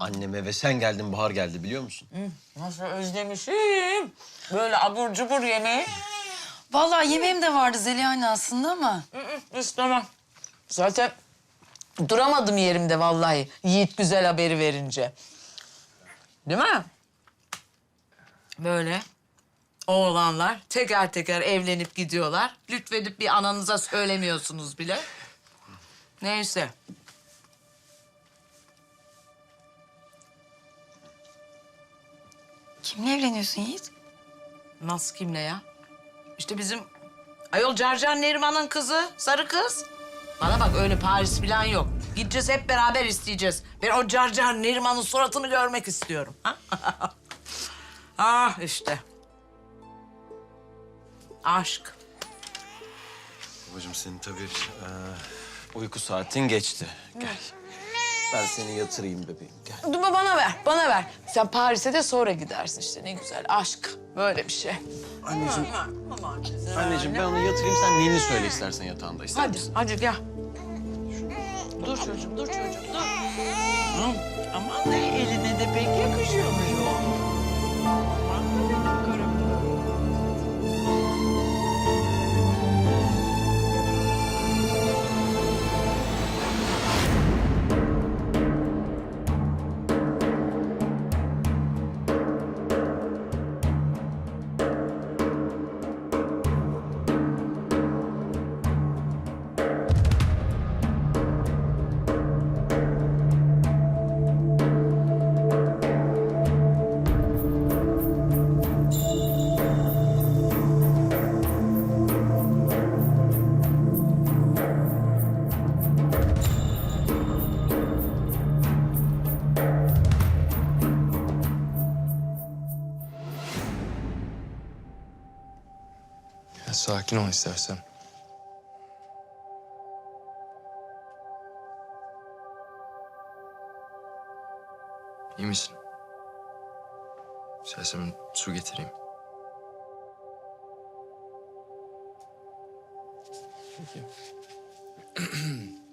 anneme ve sen geldin Bahar geldi biliyor musun? Nasıl özlemişim. Böyle abur cubur yemeği. Vallahi yemeğim de vardı Zeliha anne aslında ama. İstemem. Zaten duramadım yerimde vallahi. Yiğit güzel haberi verince. Değil mi? Böyle oğlanlar teker teker evlenip gidiyorlar. Lütfedip bir ananıza söylemiyorsunuz bile. Neyse. Kimle evleniyorsun Yiğit? Nasıl kimle ya? İşte bizim ayol Carcan Neriman'ın kızı, sarı kız. Bana bak öyle Paris falan yok. Gideceğiz hep beraber isteyeceğiz. Ben o Carcan Neriman'ın suratını görmek istiyorum. ah işte. Aşk. Babacığım senin tabii eee, uyku saatin geçti. Gel. Ben seni yatırayım bebeğim gel. Dur bana ver, bana ver. Sen Paris'e de sonra gidersin işte ne güzel. Aşk böyle bir şey. Anneciğim, anneciğim ben onu yatırayım sen neyini söyle istersen yatağında ister Hadi, misin? hadi gel. Dur çocuğum, dur çocuğum, dur. Aman da eline de pek yakışıyormuş o. Ya sakin ol istersen. İyi misin? İstersen su getireyim. Peki.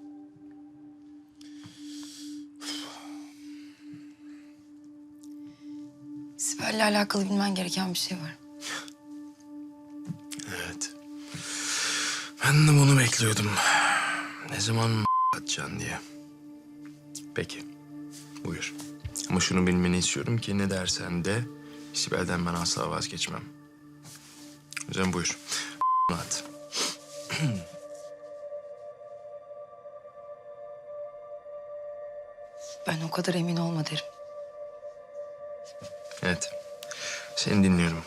Sibel'le alakalı bilmen gereken bir şey var. Ben de bunu bekliyordum. Ne zaman atacaksın diye. Peki. Buyur. Ama şunu bilmeni istiyorum ki ne dersen de Sibel'den ben asla vazgeçmem. O yüzden buyur. At. Ben o kadar emin olma derim. Evet. Seni dinliyorum.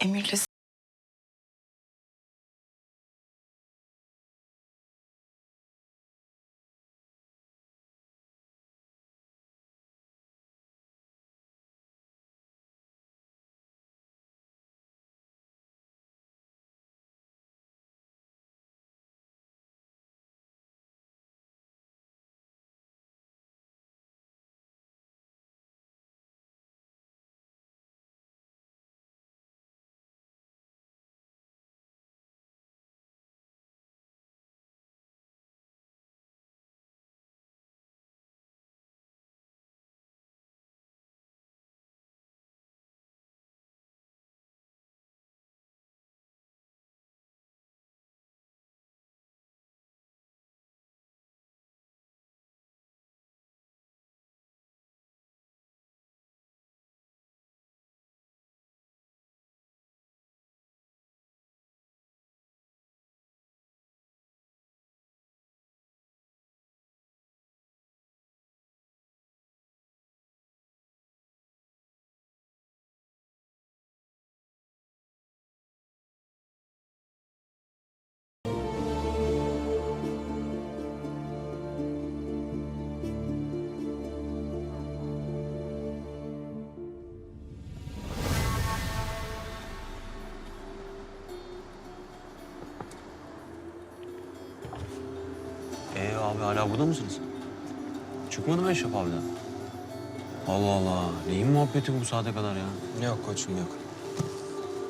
Emir'le abi hala burada mısınız? Çıkmadı mı Eşref abiden? Allah Allah. Neyin muhabbeti bu saate kadar ya? Yok koçum yok.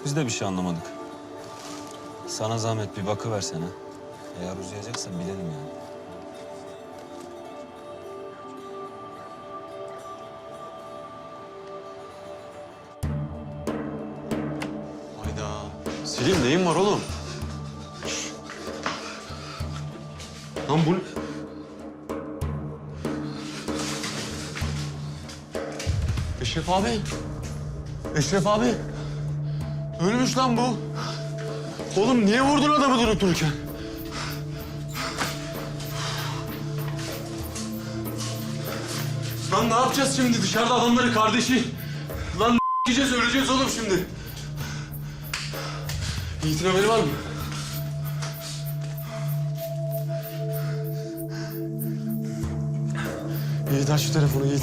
Biz de bir şey anlamadık. Sana zahmet bir bakıversene. Eğer uzayacaksa bilelim yani. Hayda. Selim neyin var oğlum? Lan bu... Eşref abi. Eşref abi. Ölmüş lan bu. Oğlum niye vurdun adamı durup dururken? Lan ne yapacağız şimdi? Dışarıda adamları kardeşi. Lan yiyeceğiz, öleceğiz oğlum şimdi. Yiğit'in haberi var mı? Yiğit aç şu telefonu Yiğit.